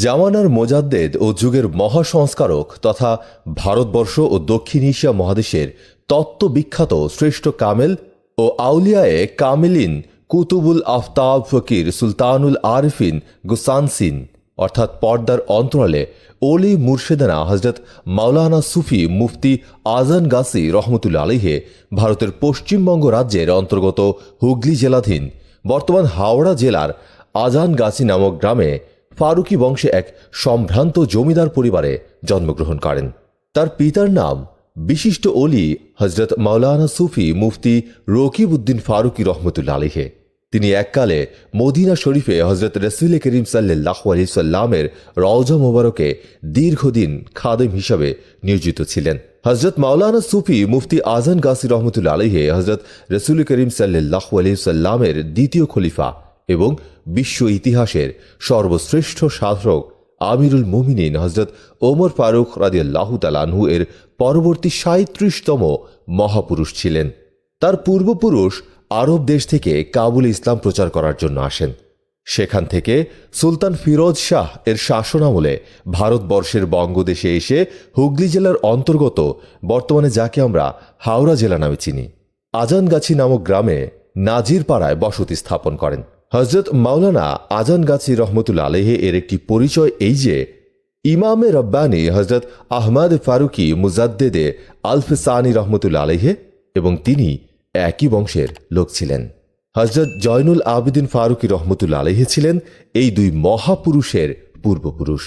জামানার মোজাদ্দেদ ও যুগের মহাসংস্কারক তথা ভারতবর্ষ ও দক্ষিণ এশিয়া মহাদেশের তত্ত্ব বিখ্যাত শ্রেষ্ঠ কামেল ও আউলিয়ায়ে কামেলিন কুতুবুল আফতাব ফকির সুলতানুল আরিফিন গুসানসিন, অর্থাৎ পর্দার অন্তরালে ওলি মুর্শেদানা হজরত মাওলানা সুফি মুফতি আজান গাসি রহমতুল্লা আলিহে ভারতের পশ্চিমবঙ্গ রাজ্যের অন্তর্গত হুগলি জেলাধীন, বর্তমান হাওড়া জেলার আজান গাছি নামক গ্রামে ফারুকি বংশে এক সম্ভ্রান্ত জমিদার পরিবারে জন্মগ্রহণ করেন। তার পিতার নাম বিশিষ্ট অলি হজরত মাওলানা সুফি মুফতি রকিব উদ্দিন ফারুকি রহমতুল্লা আলিহে তিনি এককালে মদিনা শরীফে হজরত রসুল করিম সাল্লাহ আলি সাল্লামের রওজা মোবারকে দীর্ঘদিন খাদেম হিসাবে নিয়োজিত ছিলেন। হজরত মাওলানা সুফি মুফতি আজান গাসি রহমতুল্লা আলহে হজরত রসুল করিম সাল্লাহ আলি সাল্লামের দ্বিতীয় খলিফা এবং বিশ্ব ইতিহাসের সর্বশ্রেষ্ঠ শাসক আমিরুল মুমিনিন হজরত ওমর ফারুক রাদিয়াল্লাহ তালানহু এর পরবর্তী সাঁত্রিশতম মহাপুরুষ ছিলেন। তার পূর্বপুরুষ আরব দেশ থেকে কাবুল ইসলাম প্রচার করার জন্য আসেন। সেখান থেকে সুলতান ফিরোজ শাহ এর শাসনামলে ভারতবর্ষের বঙ্গদেশে এসে হুগলি জেলার অন্তর্গত, বর্তমানে যাকে আমরা হাওড়া জেলা নামে চিনি, আজানগাছি নামক গ্রামে নাজির পাড়ায় বসতি স্থাপন করেন। হজরত মাওলানা আজানগাছি রহমতুল্লা আলহে এর একটি পরিচয় এই যে, ইমামে রব্বানি হজরত আহমদ ফারুকি মুজাদ্দেদে আলফসানি রহমতুল্লা আলহে এবং তিনি একই বংশের লোক ছিলেন। হজরত জয়নুল আবেদিন ফারুকি রহমতুল্লা আলহে ছিলেন এই দুই মহাপুরুষের পূর্বপুরুষ।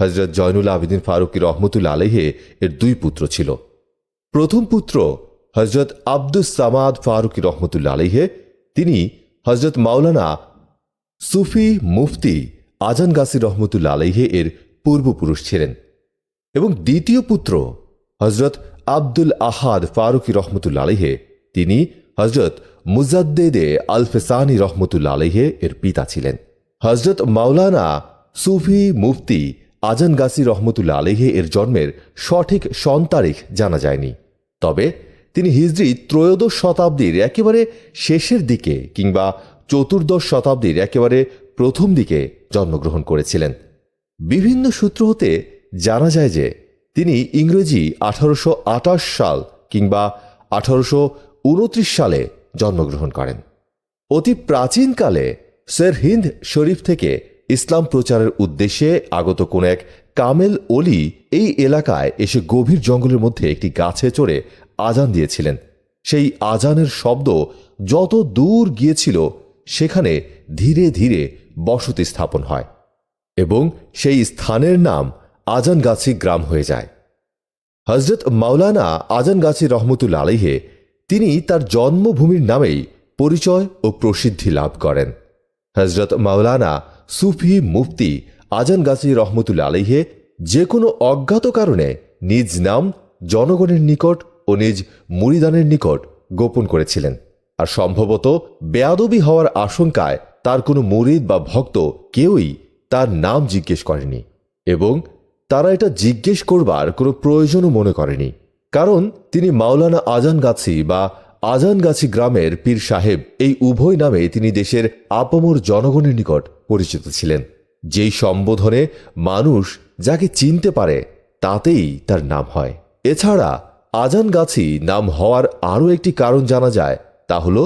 হজরত জয়নুল আবেদিন ফারুকি রহমতুল্লা আলহে এর দুই পুত্র ছিল। প্রথম পুত্র হজরত আব্দুস সামাদ ফারুকি রহমতুল্লা আলহে তিনি হজরত মাওলানা সুফি মুফতি আজান গাসি রহমতুল্লা আলহে এর পূর্বপুরুষ ছিলেন এবং দ্বিতীয় পুত্র হজরত আব্দুল আহাদ ফারুকি রহমতুল্লা আলহে তিনি হজরত মুজাদ্দেদে আলফেসানি রহমতুল্লা আলহে এর পিতা ছিলেন। হজরত মাওলানা সুফি মুফতি আজান গাসি রহমতুল্লা আলহে এর জন্মের সঠিক সন তারিখ জানা যায়নি। তবে তিনি হিজরি ত্রয়োদশ শতাব্দীর একেবারে শেষের দিকে কিংবা চতুর্দশ শতাব্দীর একেবারে প্রথম দিকে জন্মগ্রহণ করেছিলেন। বিভিন্ন সূত্র হতে জানা যায় যে তিনি ইংরেজি আঠারোশো আটাশ সাল কিংবা আঠারোশ উনত্রিশ সালে জন্মগ্রহণ করেন। অতি প্রাচীনকালে স্যার হিন্দ শরীফ থেকে ইসলাম প্রচারের উদ্দেশ্যে আগত কোন এক কামেল অলি এই এলাকায় এসে গভীর জঙ্গলের মধ্যে একটি গাছে চড়ে আজান দিয়েছিলেন। সেই আজানের শব্দ যত দূর গিয়েছিল, সেখানে ধীরে ধীরে বসতি স্থাপন হয় এবং সেই স্থানের নাম আজানগাছি গ্রাম হয়ে যায়। হজরত মাওলানা আজানগাছি রহমতুল্লা আলহে তিনি তার জন্মভূমির নামেই পরিচয় ও প্রসিদ্ধি লাভ করেন। হজরত মাওলানা সুফি মুফতি আজানগাছি রহমতুল্লা আলহে যে কোনো অজ্ঞাত কারণে নিজ নাম জনগণের নিকট ও নিজ মুরিদানের নিকট গোপন করেছিলেন। আর সম্ভবত বেয়াদবি হওয়ার আশঙ্কায় তার কোনো মুরিদ বা ভক্ত কেউই তার নাম জিজ্ঞেস করেনি এবং তারা এটা জিজ্ঞেস করবার কোনো প্রয়োজনও মনে করেনি। কারণ তিনি মাওলানা আজানগাছি বা আজানগাছি গ্রামের পীর সাহেব এই উভয় নামে তিনি দেশের আপমর জনগণের নিকট পরিচিত ছিলেন। যেই সম্বোধনে মানুষ যাকে চিনতে পারে তাতেই তার নাম হয়। এছাড়া আজানগাছি নাম হওয়ার আরও একটি কারণ জানা যায়, তা হল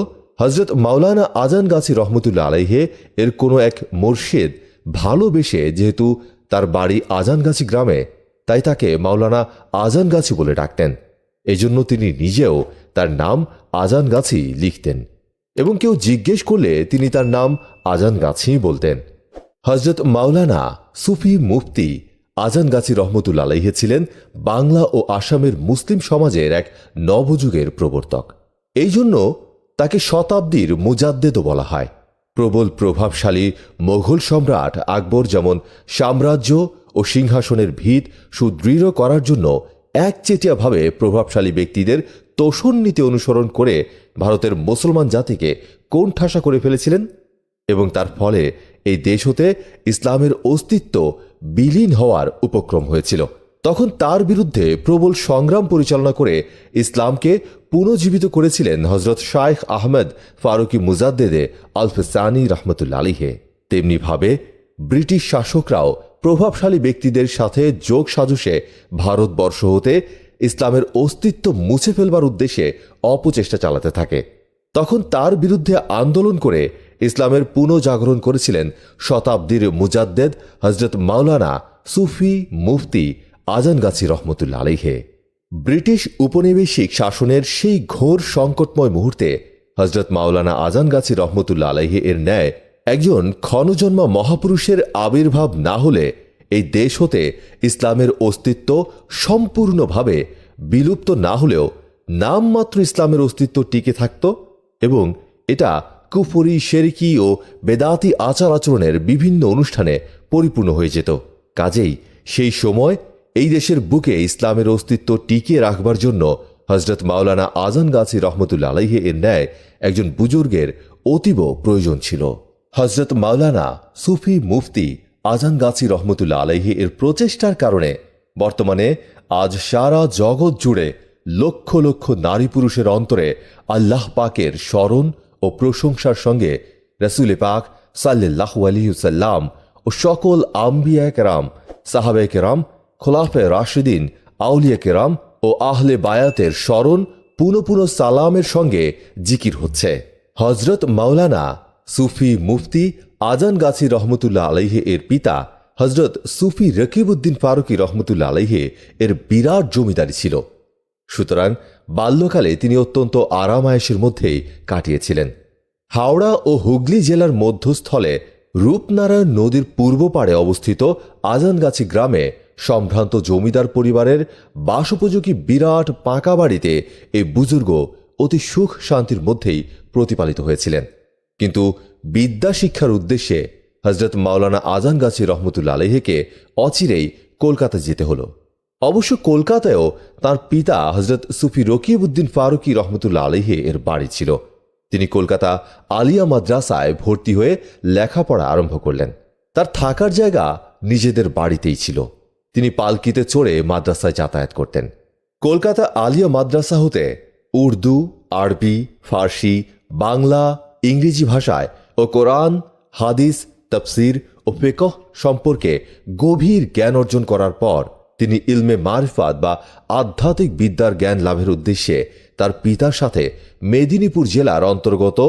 হজরত মাওলানা আজানগাছি রহমতুল্লা আলাইহে এর কোনো এক মোর্শেদ ভালোবেসে যেহেতু তার বাড়ি আজানগাছি গ্রামে, তাই তাকে মাওলানা আজানগাছি বলে ডাকতেন। এজন্য তিনি নিজেও তার নাম আজানগাছি লিখতেন এবং কেউ জিজ্ঞেস করলে তিনি তার নাম আজানগাছি বলতেন। হজরত মাওলানা সুফি মুফতি আজানগাছি রহমতুল্লা আলাইহে ছিলেন বাংলা ও আসামের মুসলিম সমাজের এক নবযুগের প্রবর্তক। এই জন্য তাকে শতাব্দীর মুজাদ্দেদও বলা হয়। প্রবল প্রভাবশালী মোঘল সম্রাট আকবর যেমন সাম্রাজ্য ও সিংহাসনের ভিত সুদৃঢ় করার জন্য একচেটিয়াভাবে প্রভাবশালী ব্যক্তিদের তোষণ নীতি অনুসরণ করে ভারতের মুসলমান জাতিকে কোণঠাসা করে ফেলেছিলেন এবং তার ফলে এই দেশ হতে ইসলামের অস্তিত্ব বিলীন হওয়ার উপক্রম হয়েছিল। তখন তার বিরুদ্ধে প্রবল সংগ্রাম পরিচালনা করে ইসলামকে পুনর্জীবিত করেছিলেন হজরত শায়েখ আহমেদ ফারুকি মুজাদ্দেদে আলফসানি রহমতুল্লা আলিহে তেমনিভাবে ব্রিটিশ শাসকরাও প্রভাবশালী ব্যক্তিদের সাথে যোগ সাজুসে ভারতবর্ষ হতে ইসলামের অস্তিত্ব মুছে ফেলবার উদ্দেশ্যে অপচেষ্টা চালাতে থাকে। তখন তার বিরুদ্ধে আন্দোলন করে ইসলামের পুনঃজাগরণ করেছিলেন শতাব্দীর মুজাদ্দেদ হজরত মাওলানা সুফি মুফতি আজানগাছি রহমতুল্লা আলিহে ব্রিটিশ উপনিবেশিক শাসনের সেই ঘোর সংকটময় মুহূর্তে হজরত মাওলানা আজানগাছি রহমতুল্লা আলাইহে এর ন্যায় একজন ক্ষণজন্মা মহাপুরুষের আবির্ভাব না হলে এই দেশ হতে ইসলামের অস্তিত্ব সম্পূর্ণভাবে বিলুপ্ত না হলেও নামমাত্র ইসলামের অস্তিত্ব টিকে থাকত এবং এটা কুফরি শেরিকি ও বেদাতি আচার আচরণের বিভিন্ন অনুষ্ঠানে পরিপূর্ণ হয়ে যেত। কাজেই সেই সময় এই দেশের বুকে ইসলামের অস্তিত্ব টিকিয়ে রাখবার জন্য হজরত মাওলানা আজান গাছি রহমতুল্লা আলাইহে এর ন্যায় একজন বুজুর্গের অতীব প্রয়োজন ছিল। হজরত মাওলানা সুফি মুফতি আজান গাছি রহমতুল্লা আলাইহি এর প্রচেষ্টার কারণে বর্তমানে আজ সারা জগৎ জুড়ে লক্ষ লক্ষ নারী পুরুষের অন্তরে আল্লাহ পাকের স্মরণ ও প্রশংসার সঙ্গে রসুল পাক সাল্লাহ আলিউসাল্লাম ও সকল আম্বিয়া কেরাম সাহাবে কেরাম খোলাফে রাশিদিন, আউলিয়া কেরাম ও আহলে বায়াতের স্মরণ পুনঃ সালামের সঙ্গে জিকির হচ্ছে। হজরত মাওলানা সুফি মুফতি আজান গাছি রহমতুল্লাহ আলাইহে এর পিতা হজরত সুফি রকিবউদ্দিন ফারুকি রহমতুল্লাহ আলাইহে এর বিরাট জমিদারি ছিল। সুতরাং বাল্যকালে তিনি অত্যন্ত আরামায়েশের মধ্যেই কাটিয়েছিলেন। হাওড়া ও হুগলি জেলার মধ্যস্থলে রূপনারায়ণ নদীর পূর্ব পাড়ে অবস্থিত আজানগাছি গ্রামে সম্ভ্রান্ত জমিদার পরিবারের বাসোপযোগী বিরাট পাকা বাড়িতে এই বুজুর্গ অতি সুখ শান্তির মধ্যেই প্রতিপালিত হয়েছিলেন। কিন্তু বিদ্যা শিক্ষার উদ্দেশ্যে হজরত মাওলানা আজানগাছি রহমতুল্লা আলহেকে অচিরেই কলকাতা যেতে হলো। অবশ্য কলকাতায়ও তার পিতা হজরত সুফি রকিবউদ্দিন ফারুকি রহমতুল্লা আলহে এর বাড়ি ছিল। তিনি কলকাতা আলিয়া মাদ্রাসায় ভর্তি হয়ে লেখাপড়া আরম্ভ করলেন। তার থাকার জায়গা নিজেদের বাড়িতেই ছিল। তিনি পালকিতে চড়ে মাদ্রাসায় যাতায়াত করতেন। কলকাতা আলিয়া মাদ্রাসা হতে উর্দু, আরবি, ফার্সি, বাংলা, ইংরেজি ভাষায় ও কোরআন, হাদিস, তফসির ও ফেকহ সম্পর্কে গভীর জ্ঞান অর্জন করার পর তিনি ইলমে মারফাত বা আধ্যাত্মিক বিদ্যার জ্ঞান লাভের উদ্দেশ্যে তার পিতার সাথে মেদিনীপুর জেলার অন্তর্গত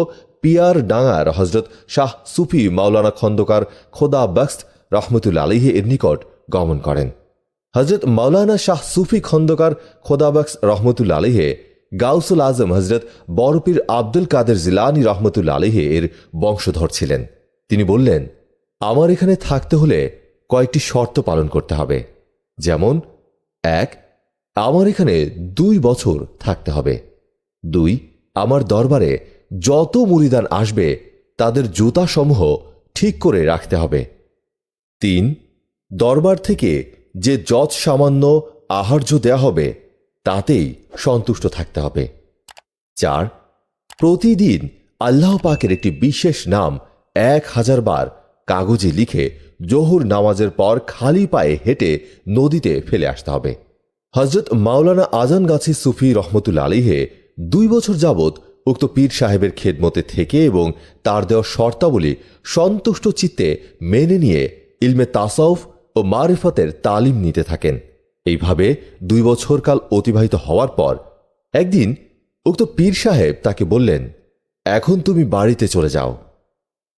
পিয়ার ডাঙ্গার হজরত শাহ সুফি মাওলানা খন্দকার খোদা বক্স রহমতুল্লা আলিহে এর নিকট গমন করেন। হজরত মাওলানা শাহ সুফি খন্দকার খোদাবক্স রহমতুল্লা আলিহে গাউসুল আজম হজরত বরপীর আব্দুল কাদের জিলানি রহমতুল্লা আলিহে এর বংশধর ছিলেন। তিনি বললেন, আমার এখানে থাকতে হলে কয়েকটি শর্ত পালন করতে হবে। যেমন, এক, আমার এখানে দুই বছর থাকতে হবে। দুই, আমার দরবারে যত মুরিদান আসবে, তাদের জুতাসমূহ ঠিক করে রাখতে হবে। তিন, দরবার থেকে যে যৎ সামান্য আহার্য দেয়া হবে, তাতেই সন্তুষ্ট থাকতে হবে। চার, প্রতিদিন আল্লাহ পাকের একটি বিশেষ নাম এক হাজার বার কাগজে লিখে জোহর নামাজের পর খালি পায়ে হেঁটে নদীতে ফেলে আসতে হবে। হজরত মাওলানা আজান গাছি সুফি রহমতুল্লা আলিহে দুই বছর যাবৎ উক্ত পীর সাহেবের খেদমতে থেকে এবং তার দেওয়া শর্তাবলী সন্তুষ্ট চিত্তে মেনে নিয়ে ইলমে তাসাউফ ও মারিফতের তালিম নিতে থাকেন। এইভাবে দুই বছর কাল অতিবাহিত হওয়ার পর একদিন উক্ত পীর সাহেব তাকে বললেন, এখন তুমি বাড়িতে চলে যাও।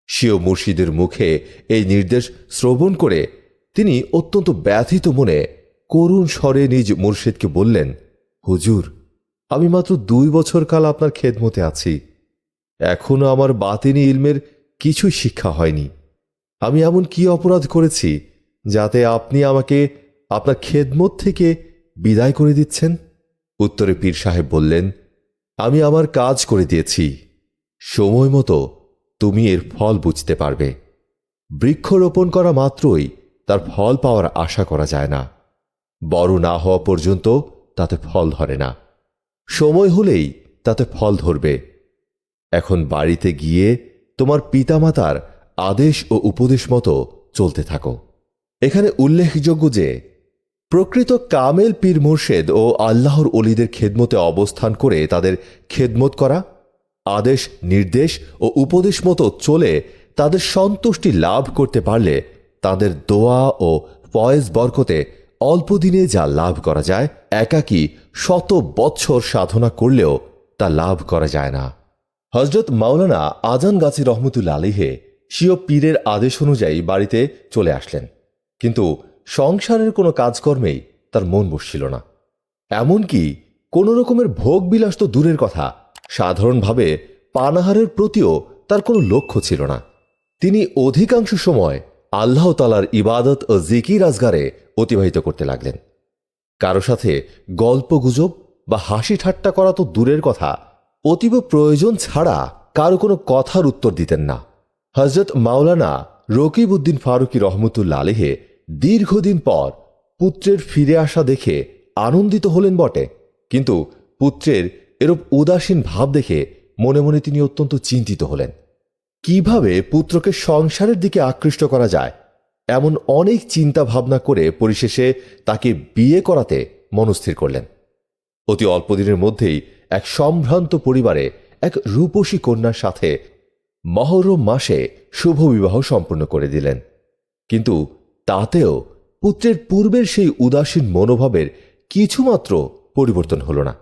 সিও মুর্শিদের মুখে এই নির্দেশ শ্রবণ করে তিনি অত্যন্ত ব্যথিত মনে করুণ স্বরে নিজ মুর্শিদকে বললেন, হুজুর, আমি মাত্র দুই বছর কাল আপনার খেদমতে আছি। এখনও আমার বাতিনি ইলমের কিছুই শিক্ষা হয়নি। আমি এমন কি অপরাধ করেছি যাতে আপনি আমাকে আপনার খেদমত থেকে বিদায় করে দিচ্ছেন? উত্তরে পীর সাহেব বললেন, আমি আমার কাজ করে দিয়েছি। সময় মতো তুমি এর ফল বুঝতে পারবে। বৃক্ষরোপণ করা মাত্রই তার ফল পাওয়ার আশা করা যায় না। বড় না হওয়া পর্যন্ত তাতে ফল ধরে না। সময় হলেই তাতে ফল ধরবে। এখন বাড়িতে গিয়ে তোমার পিতামাতার আদেশ ও উপদেশ মতো চলতে থাকো। এখানে উল্লেখযোগ্য যে, প্রকৃত কামেল পীর মোর্শেদ ও আল্লাহর অলিদের খেদমতে অবস্থান করে তাদের খেদমত করা আদেশ, নির্দেশ ও উপদেশ মতো চলে তাদের সন্তুষ্টি লাভ করতে পারলে তাদের দোয়া ও ফয়েজ বরকতে অল্প দিনে যা লাভ করা যায়, একাকী শত বৎসর সাধনা করলেও তা লাভ করা যায় না। হজরত মাওলানা আজান গাছি রহমতুল্লা আলিহে স্বীয় পীরের আদেশ অনুযায়ী বাড়িতে চলে আসলেন। কিন্তু সংসারের কোনো কাজকর্মেই তার মন বসছিল না। এমনকি কোনো রকমের ভোগ বিলাস তো দূরের কথা সাধারণভাবে পানাহারের প্রতিও তার কোনো লক্ষ্য ছিল না। তিনি অধিকাংশ সময় আল্লাহ তালার ইবাদত ও জিকির আজগারে অতিবাহিত করতে লাগলেন। কারও সাথে গল্পগুজব বা হাসি ঠাট্টা করা তো দূরের কথা, অতীব প্রয়োজন ছাড়া কারও কোনো কথার উত্তর দিতেন না। হজরত মাওলানা রকিবউদ্দিন ফারুকি রহমতুল্লা আলেহে দীর্ঘদিন পর পুত্রের ফিরে আসা দেখে আনন্দিত হলেন বটে। কিন্তু পুত্রের এরূপ উদাসীন ভাব দেখে মনে মনে তিনি অত্যন্ত চিন্তিত হলেন। কীভাবে পুত্রকে সংসারের দিকে আকৃষ্ট করা যায়, এমন অনেক চিন্তা ভাবনা করে পরিশেষে তাকে বিয়ে করাতে মনস্থির করলেন। অতি অল্প দিনের মধ্যেই এক সম্ভ্রান্ত পরিবারে এক রূপসী কন্যার সাথে মহরম মাসে শুভ বিবাহ সম্পন্ন করে দিলেন। কিন্তু তাতেও পুত্রের পূর্বের সেই উদাসীন মনোভাবের কিছুমাত্র পরিবর্তন হল না।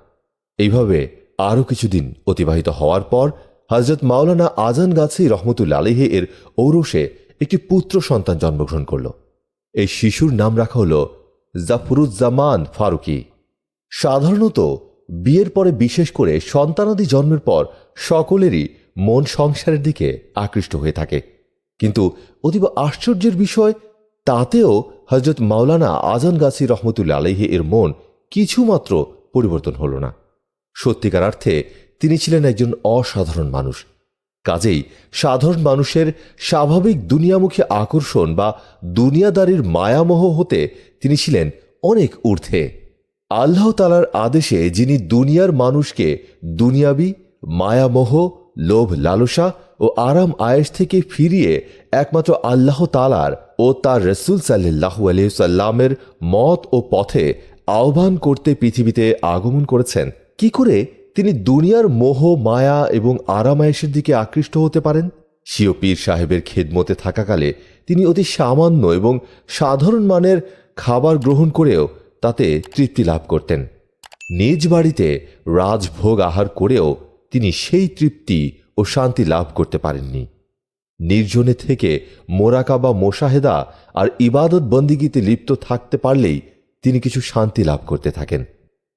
এইভাবে আরও কিছুদিন অতিবাহিত হওয়ার পর হজরত মাওলানা আজান গাছি রহমতুল্লা আলিহে এর ঔরসে একটি পুত্র সন্তান জন্মগ্রহণ করল। এই শিশুর নাম রাখা হল জাফরুজ্জামান ফারুকি। সাধারণত বিয়ের পরে বিশেষ করে সন্তানাদি জন্মের পর সকলেরই মন সংসারের দিকে আকৃষ্ট হয়ে থাকে। কিন্তু অতীব আশ্চর্যের বিষয়, তাতেও হজরত মাওলানা আজান গাছি রহমতুল্লা আলহি এর মন কিছুমাত্র পরিবর্তন হল না। সত্যিকার অর্থে তিনি ছিলেন একজন অসাধারণ মানুষ। কাজেই সাধারণ মানুষের স্বাভাবিক দুনিয়ামুখী আকর্ষণ বা দুনিয়াদারির মায়ামোহ হতে তিনি ছিলেন অনেক ঊর্ধ্বে। আল্লাহ তালার আদেশে যিনি দুনিয়ার মানুষকে দুনিয়াবি, মায়ামোহ, লোভ, লালসা ও আরাম আয়েস থেকে ফিরিয়ে একমাত্র আল্লাহ তালার ও তার রসুল সাল্লাহ সাল্লামের মত ও পথে আহ্বান করতে পৃথিবীতে আগমন করেছেন। কি করে তিনি দুনিয়ার মোহ, মায়া এবং আরামায়েশের দিকে আকৃষ্ট হতে পারেন? সিও পীর সাহেবের খেদমতে থাকাকালে তিনি অতি সামান্য এবং সাধারণ মানের খাবার গ্রহণ করেও তাতে তৃপ্তি লাভ করতেন। নিজ বাড়িতে রাজভোগ আহার করেও তিনি সেই তৃপ্তি ও শান্তি লাভ করতে পারেননি। নির্জনে থেকে মোরাকা বা মোশাহেদা আর ইবাদত বন্দিগিতে লিপ্ত থাকতে পারলেই তিনি কিছু শান্তি লাভ করতে থাকেন।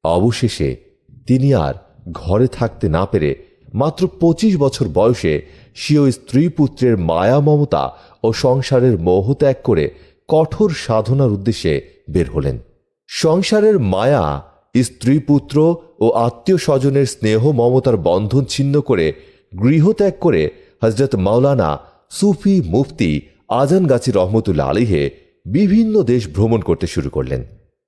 অবশেষে তিনি আর ঘরে থাকতে না পেরে মাত্র পঁচিশ বছর বয়সে স্বীয় স্ত্রী পুত্রের মায়া মমতা ও সংসারের মোহ ত্যাগ করে কঠোর সাধনার উদ্দেশ্যে বের হলেন। সংসারের মায়া, স্ত্রী পুত্র ও আত্মীয় স্বজনের স্নেহ মমতার বন্ধন ছিন্ন করে গৃহত্যাগ করে হজরত মাওলানা সুফি মুফতি আজান গাছি রহমতুল্লা আলিহে বিভিন্ন দেশ ভ্রমণ করতে শুরু করলেন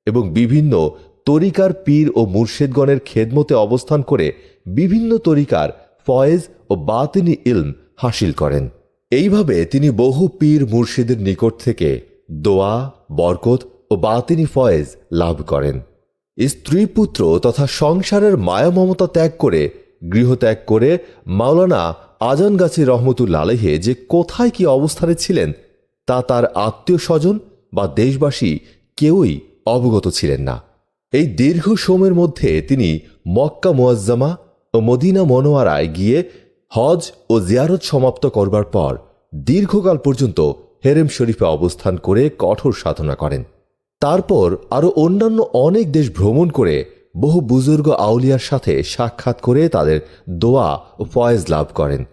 এবং বিভিন্ন তরিকার পীর ও মুর্শেদগণের খেদমতে অবস্থান করে বিভিন্ন তরিকার ফয়েজ ও বাতিনি ইলম হাসিল করেন। এইভাবে তিনি বহু পীর মুর্শিদের নিকট থেকে দোয়া, বরকত ও বাতিনি ফয়েজ লাভ করেন। স্ত্রী পুত্র তথা সংসারের মায়া মমতা ত্যাগ করে, গৃহত্যাগ করে মাওলানা আজান গাছি রহমতুল্লা আলহে যে কোথায় কি অবস্থানে ছিলেন, তা তার আত্মীয় স্বজন বা দেশবাসী কেউই অবগত ছিলেন না। এই দীর্ঘ সময়ের মধ্যে তিনি মক্কা মোয়াজ্জামা ও মদিনা মনোয়ারায় গিয়ে হজ ও জিয়ারত সমাপ্ত করবার পর দীর্ঘকাল পর্যন্ত হেরেম শরীফে অবস্থান করে কঠোর সাধনা করেন। তারপর আরও অন্যান্য অনেক দেশ ভ্রমণ করে বহু বুজুর্গ আউলিয়ার সাথে সাক্ষাৎ করে তাদের দোয়া ও ফয়েজ লাভ করেন।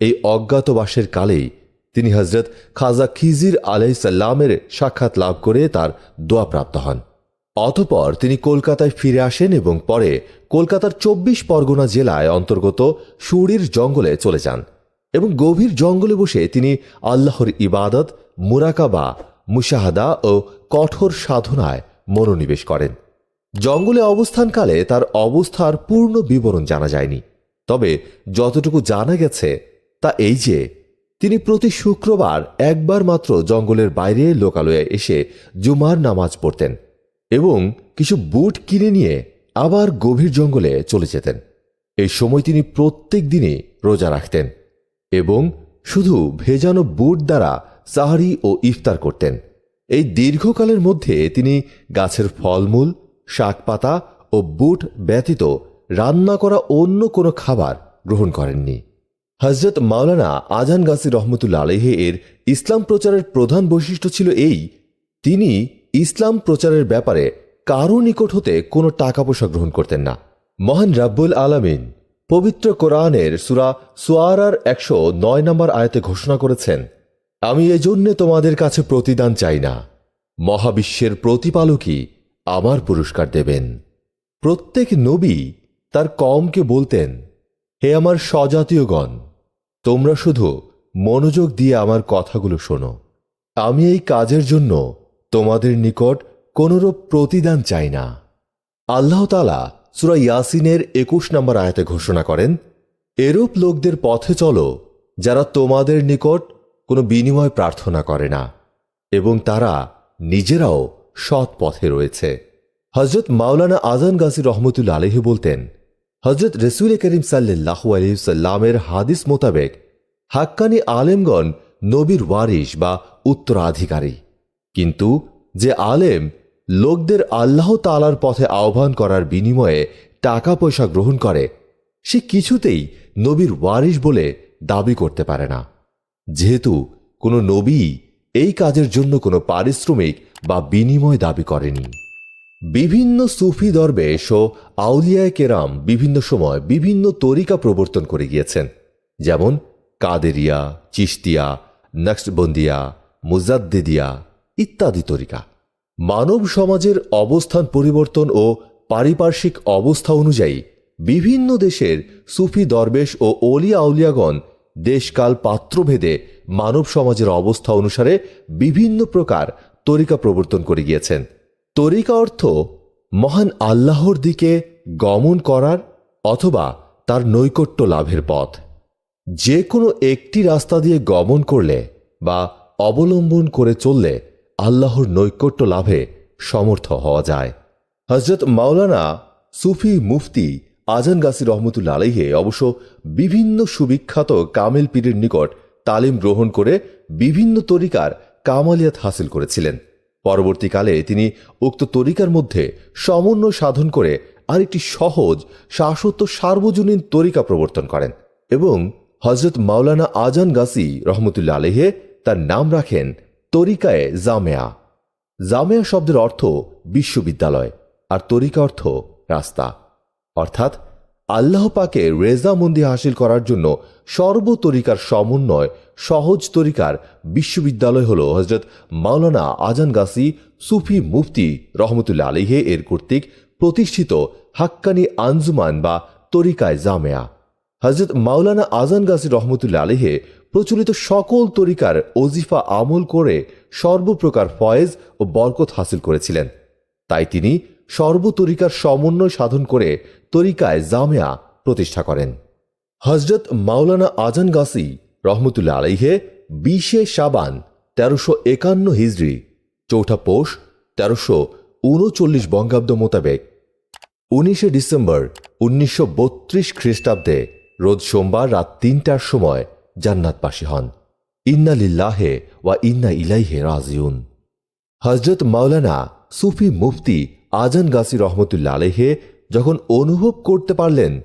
এই অজ্ঞাতবাসের কালেই তিনি হজরত খাজা খিজির আলাইসাল্লামের সাক্ষাৎ লাভ করে তার দোয়া প্রাপ্ত হন। অতপর তিনি কলকাতায় ফিরে আসেন এবং পরে কলকাতার চব্বিশ পরগনা জেলায় অন্তর্গত সুরির জঙ্গলে চলে যান এবং গভীর জঙ্গলে বসে তিনি আল্লাহর ইবাদত, মুরাকাবা, মুশাহাদা ও কঠোর সাধনায় মনোনিবেশ করেন। জঙ্গলে অবস্থানকালে তার অবস্থার পূর্ণ বিবরণ জানা যায়নি। তবে যতটুকু জানা গেছে তা এই যে, তিনি প্রতি শুক্রবার একবার মাত্র জঙ্গলের বাইরে লোকালয়ে এসে জুমার নামাজ পড়তেন। এবং কিছু বুট কিনে নিয়ে আবার গভীর জঙ্গলে চলে যেতেন। এই সময় তিনি প্রত্যেক দিনই রোজা রাখতেন এবং শুধু ভেজানো বুট দ্বারা সাহারি ও ইফতার করতেন। এই দীর্ঘকালের মধ্যে তিনি গাছের ফলমূল, শাকপাতা ও বুট ব্যতীত রান্না করা অন্য কোনো খাবার গ্রহণ করেননি। হজরত মাওলানা আজান গাছি রহমতুল্লা আলহে এর ইসলাম প্রচারের প্রধান বৈশিষ্ট্য ছিল এই, তিনি ইসলাম প্রচারের ব্যাপারে কারও নিকট হতে কোনো টাকা পয়সা গ্রহণ করতেন না। মহান রাব্বুল আলামিন পবিত্র কোরআনের সুরা সোয়ারার একশো নয় নম্বর আয়াতে ঘোষণা করেছেন, আমি এজন্যে তোমাদের কাছে প্রতিদান চাই না। মহাবিশ্বের প্রতিপালকই আমার পুরস্কার দেবেন। প্রত্যেক নবী তার কমকে বলতেন, হে আমার স্বজাতীয়গণ, তোমরা শুধু মনোযোগ দিয়ে আমার কথাগুলো শোনো। আমি এই কাজের জন্য তোমাদের নিকট কোনরূপ প্রতিদান চাই না। আল্লাহ তালা সুরা ইয়াসিনের একুশ নম্বর আয়াতে ঘোষণা করেন, এরূপ লোকদের পথে চলো যারা তোমাদের নিকট কোনো বিনিময় প্রার্থনা করে না এবং তারা নিজেরাও সৎ পথে রয়েছে। হজরত মাওলানা আজান গাজী রহমতুল্লা আলহি বলতেন হজরত রসুল করিম সাল্লাহ আলহিসাল্লামের হাদিস মোতাবেক হাক্কানি আলেমগণ নবীর ওয়ারিস বা উত্তরাধিকারী। কিন্তু যে আলেম লোকদের আল্লাহ তালার পথে আহ্বান করার বিনিময়ে টাকা পয়সা গ্রহণ করে, সে কিছুতেই নবীর ওয়ারিস বলে দাবি করতে পারে না। যেহেতু কোনো নবী এই কাজের জন্য কোনো পারিশ্রমিক বা বিনিময় দাবি করেনি। বিভিন্ন সুফি দরবেশ ও আউলিয়ায় কেরাম বিভিন্ন সময় বিভিন্ন তরিকা প্রবর্তন করে গিয়েছেন। যেমন কাদেরিয়া চিস্তিয়া নকশবন্দিয়া, মুজাদ্দিদিয়া ইত্যাদি তরিকা। মানব সমাজের অবস্থান পরিবর্তন ও পারিপার্শ্বিক অবস্থা অনুযায়ী বিভিন্ন দেশের সুফি দরবেশ ও অলিয়া আউলিয়াগণ দেশকাল পাত্রভেদে মানব সমাজের অবস্থা অনুসারে বিভিন্ন প্রকার তরিকা প্রবর্তন করে গিয়েছেন। তরিকা অর্থ মহান আল্লাহর দিকে গমন করার অথবা তার নৈকট্য লাভের পথ। যে কোনো একটি রাস্তা দিয়ে গমন করলে বা অবলম্বন করে চললে আল্লাহর নৈকট্য লাভে সমর্থ হওয়া যায়। হজরত মাওলানা সুফি মুফতি আজান গাছি রহমতুল্লা আলহে অবশ্য বিভিন্ন সুবিখ্যাত কামেল পীরের নিকট তালিম গ্রহণ করে বিভিন্ন তরিকার কামালিয়াত হাসিল করেছিলেন। পরবর্তীকালে তিনি উক্ত তরিকার মধ্যে সমন্বয় সাধন করে আরেকটি সহজ, শাশ্বত, সার্বজনীন তরিকা প্রবর্তন করেন এবং হজরত মাওলানা আজান গাছি রহমতুল্লা আলহে তার নাম রাখেন তরিকায়ে জামেয়া। জামেয়া শব্দের অর্থ বিশ্ববিদ্যালয়, আর তরিকা অর্থ রাস্তা। অর্থাৎ আল্লাহ পাকে রেজামন্দি হাসিল করার জন্য সর্বতরিকার সমন্বয়, সহজ তরিকার বিশ্ববিদ্যালয় হল হজরত মাওলানা আজান গাছি সুফি মুফতি রহমতুল্লা আলিহে এর কর্তৃক প্রতিষ্ঠিত হাক্কানি আঞ্জুমান বা তরিকায় জামেয়া। হজরত মাওলানা আজান গাছি রহমতুল্লা আলিহে প্রচলিত সকল তরিকার ওজিফা আমল করে সর্বপ্রকার ফয়েজ ও বরকত হাসিল করেছিলেন। তাই তিনি সর্বতরিকার সমন্বয় সাধন করে তরিকায় জামেয়া প্রতিষ্ঠা করেন। হজরত মাওলানা আজান গাছি রহমতুল্লা আলাইহে বিশে সাবান তেরোশো একান্ন হিজড়ি চৌঠা পোষ তেরোশো উনচল্লিশ বঙ্গাব্দ মোতাবেক উনিশে ডিসেম্বর উনিশশো বত্রিশ খ্রিস্টাব্দে, রোজ সোমবার রাত তিনটার সময় জান্নাতবাসী হন। ইন্না লিল্লাহে ওয়া ইন্না ইলাইহে রাজিউন। হজরত মাওলানা সুফি মুফতি আজান গাছি রহমতুল্লা আলেহে যখন অনুভব করতে পারলেন,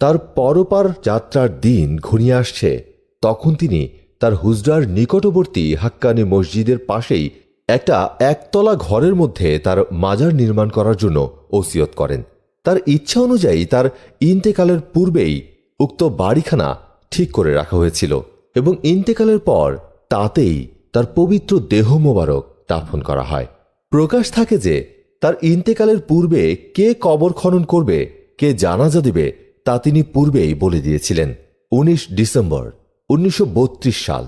তার পরপার যাত্রার দিন ঘনিয়ে আসছে, তখন তিনি তার হুজরার নিকটবর্তী হাক্কানি মসজিদের পাশেই একটা একতলা ঘরের মধ্যে তার মাজার নির্মাণ করার জন্য ওসিয়ত করেন। তার ইচ্ছা অনুযায়ী তার ইন্তেকালের পূর্বেই উক্ত বাড়িখানা ঠিক করে রাখা হয়েছিল এবং ইন্তেকালের পর তাতেই তার পবিত্র দেহ মোবারক দাফন করা হয়। প্রকাশ থাকে যে তার ইন্তেকালের পূর্বে কে কবর খনন করবে, কে জানাজা দেবে, তা তিনি পূর্বেই বলে দিয়েছিলেন। উনিশ ডিসেম্বর উনিশশো বত্রিশ সাল।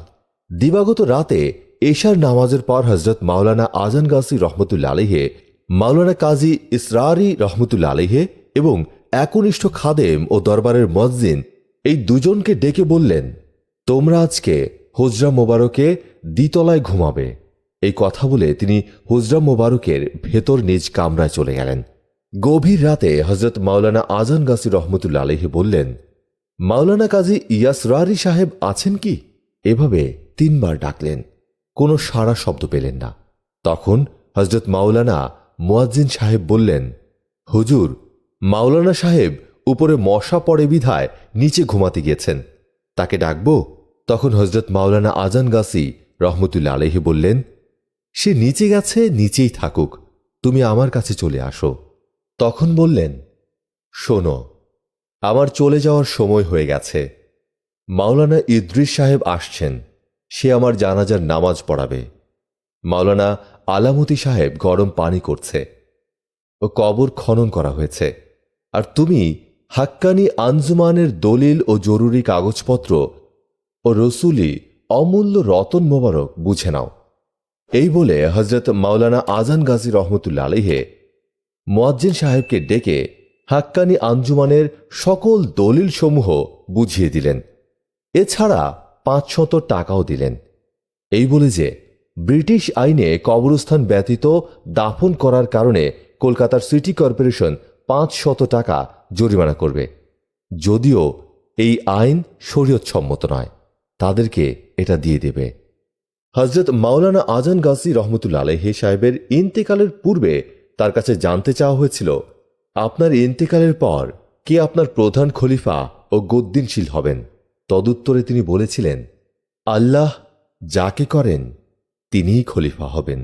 দিবাগত রাতে এশার নামাজের পর হজরত মাওলানা আজান গাছি রহমতুল্লা আলহে মাওলানা কাজী ইসরারি রহমতুল্লা আলহে এবং একনিষ্ঠ খাদেম ও দরবারের মসজিন এই দুজনকে ডেকে বললেন, তোমরা আজকে হুজরা মোবারকে দ্বিতলায় ঘুমাবে। এই কথা বলে তিনি হুজরা মোবারকের ভেতর নিজ কামরায় চলে গেলেন। গভীর রাতে হজরত মাওলানা আজান গাছি রহমতুল্লা আলহি বললেন, মাওলানা কাজী ইয়াসরারি সাহেব আছেন কি? এভাবে তিনবার ডাকলেন, কোনো সাড়া শব্দ পেলেন না। তখন হজরত মাওলানা মুয়াজ্জিন সাহেব বললেন, হুজুর, মাওলানা সাহেব উপরে মশা পড়ে বিধায় নিচে ঘুমাতে গিয়েছেন। তাকে ডাকবো। তখন হজরত মাওলানা আজান গাসি রহমতুল্লা আলহি বললেন, সে নিচে গেছে, নিচেই থাকুক। তুমি আমার কাছে চলে আসো। তখন বললেন, শোনো, আমার চলে যাওয়ার সময় হয়ে গেছে। মাওলানা ইদ্রিস সাহেব আসছেন। সে আমার জানাজার নামাজ পড়াবে। মাওলানা আলামতি সাহেব গরম পানি করছে। ও কবর খনন করা হয়েছে। আর তুমি হাক্কানি আঞ্জুমানের দলিল ও জরুরি কাগজপত্র ও রসুলি অমূল্য রতন মোবারক বুঝে নাও। এই বলে হজরত মাওলানা আজান গাজী রহমতুল্লা আলহে মোয়াজ্জিন সাহেবকে ডেকে হাক্কানি আঞ্জুমানের সকল দলিলসমূহ বুঝিয়ে দিলেন। এছাড়া পাঁচশত টাকাও দিলেন। এই বলে যে ব্রিটিশ আইনে কবরস্থান ব্যতীত দাফন করার কারণে কলকাতার সিটি কর্পোরেশন পাঁচ শত টাকা জরিমানা করবে। যদিও এই আইন শরীয়তসম্মত নয়, তাদেরকে এটা দিয়ে দেবে। হজরত মাওলানা আজান গাজী রহমতুল্লা আলহে সাহেবের ইন্তেকালের পূর্বে তার কাছে জানতে চাওয়া হয়েছিল, আপনার ইন্তেকালের পর কে আপনার প্রধান খলিফা ও গদ্দিনশীল হবেন? তদুত্তরে তিনি বলেছিলেন, আল্লাহ যাকে করেন তিনিই খলিফা হবেন।